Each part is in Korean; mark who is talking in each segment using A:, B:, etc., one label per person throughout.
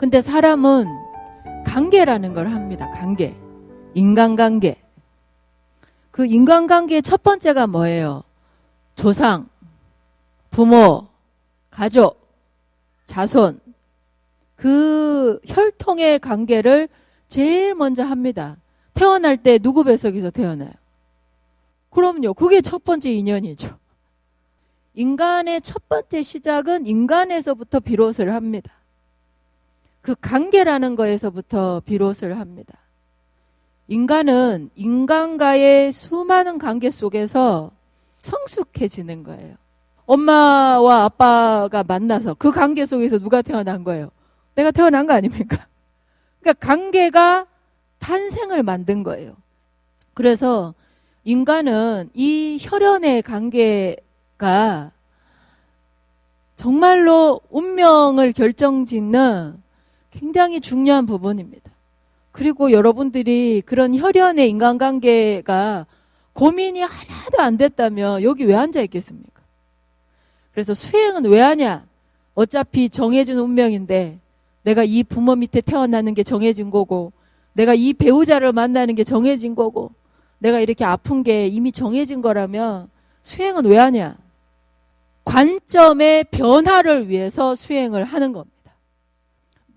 A: 근데 사람은 관계라는 걸 합니다. 관계. 인간관계. 그 인간관계의 첫 번째가 뭐예요? 조상, 부모, 가족, 자손. 그 혈통의 관계를 제일 먼저 합니다. 태어날 때 누구 뱃속에서 태어나요? 그럼요. 그게 첫 번째 인연이죠. 인간의 첫 번째 시작은 인간에서부터 비롯을 합니다. 그 관계라는 거에서부터 비롯을 합니다. 인간은 인간과의 수많은 관계 속에서 성숙해지는 거예요. 엄마와 아빠가 만나서 그 관계 속에서 누가 태어난 거예요? 내가 태어난 거 아닙니까? 그러니까 관계가 탄생을 만든 거예요. 그래서 인간은 이 혈연의 관계가 정말로 운명을 결정 짓는 굉장히 중요한 부분입니다. 그리고 여러분들이 그런 혈연의 인간관계가 고민이 하나도 안 됐다면 여기 왜 앉아 있겠습니까? 그래서 수행은 왜 하냐? 어차피 정해진 운명인데 내가 이 부모 밑에 태어나는 게 정해진 거고 내가 이 배우자를 만나는 게 정해진 거고 내가 이렇게 아픈 게 이미 정해진 거라면 수행은 왜 하냐? 관점의 변화를 위해서 수행을 하는 겁니다.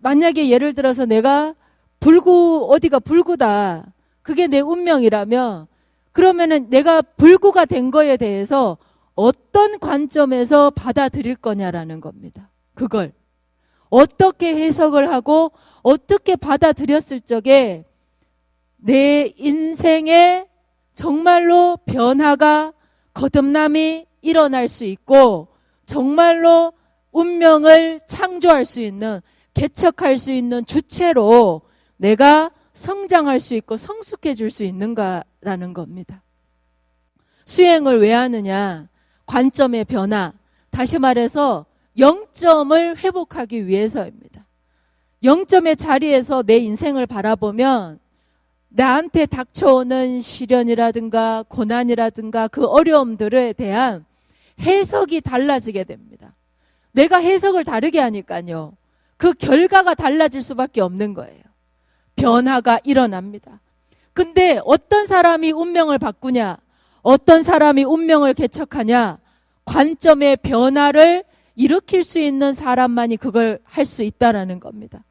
A: 만약에 예를 들어서 내가 불구, 어디가 불구다. 그게 내 운명이라면 그러면은 내가 불구가 된 거에 대해서 어떤 관점에서 받아들일 거냐라는 겁니다. 그걸. 어떻게 해석을 하고 어떻게 받아들였을 적에 내 인생에 정말로 변화가 거듭남이 일어날 수 있고 정말로 운명을 창조할 수 있는 개척할 수 있는 주체로 내가 성장할 수 있고 성숙해질 수 있는가라는 겁니다. 수행을 왜 하느냐? 관점의 변화. 다시 말해서 영점을 회복하기 위해서입니다. 영점의 자리에서 내 인생을 바라보면 나한테 닥쳐오는 시련이라든가 고난이라든가 그 어려움들에 대한 해석이 달라지게 됩니다. 내가 해석을 다르게 하니까요. 그 결과가 달라질 수밖에 없는 거예요. 변화가 일어납니다. 근데 어떤 사람이 운명을 바꾸냐? 어떤 사람이 운명을 개척하냐? 관점의 변화를 일으킬 수 있는 사람만이 그걸 할 수 있다라는 겁니다.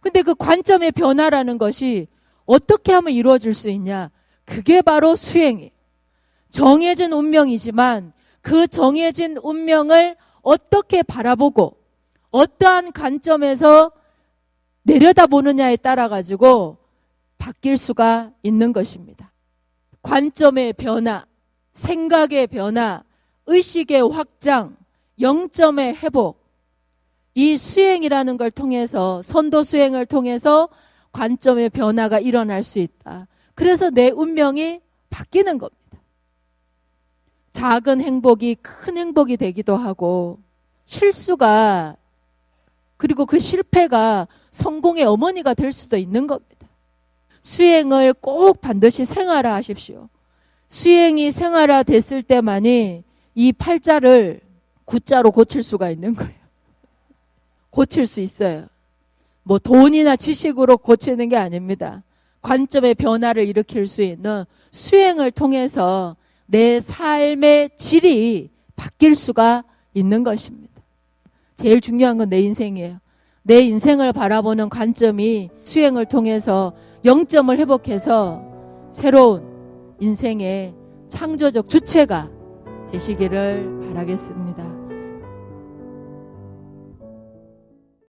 A: 근데 그 관점의 변화라는 것이 어떻게 하면 이루어질 수 있냐? 그게 바로 수행이에요. 정해진 운명이지만 그 정해진 운명을 어떻게 바라보고 어떠한 관점에서 내려다보느냐에 따라 가지고 바뀔 수가 있는 것입니다. 관점의 변화, 생각의 변화, 의식의 확장, 영점의 회복. 이 수행이라는 걸 통해서 선도 수행을 통해서 관점의 변화가 일어날 수 있다. 그래서 내 운명이 바뀌는 겁니다. 작은 행복이 큰 행복이 되기도 하고 실수가 그리고 그 실패가 성공의 어머니가 될 수도 있는 겁니다. 수행을 꼭 반드시 생활화 하십시오. 수행이 생활화 됐을 때만이 이 팔자를 구자로 고칠 수가 있는 거예요. 고칠 수 있어요. 뭐 돈이나 지식으로 고치는 게 아닙니다. 관점의 변화를 일으킬 수 있는 수행을 통해서 내 삶의 질이 바뀔 수가 있는 것입니다. 제일 중요한 건 내 인생이에요. 내 인생을 바라보는 관점이 수행을 통해서 영점을 회복해서 새로운 인생의 창조적 주체가 되시기를 바라겠습니다.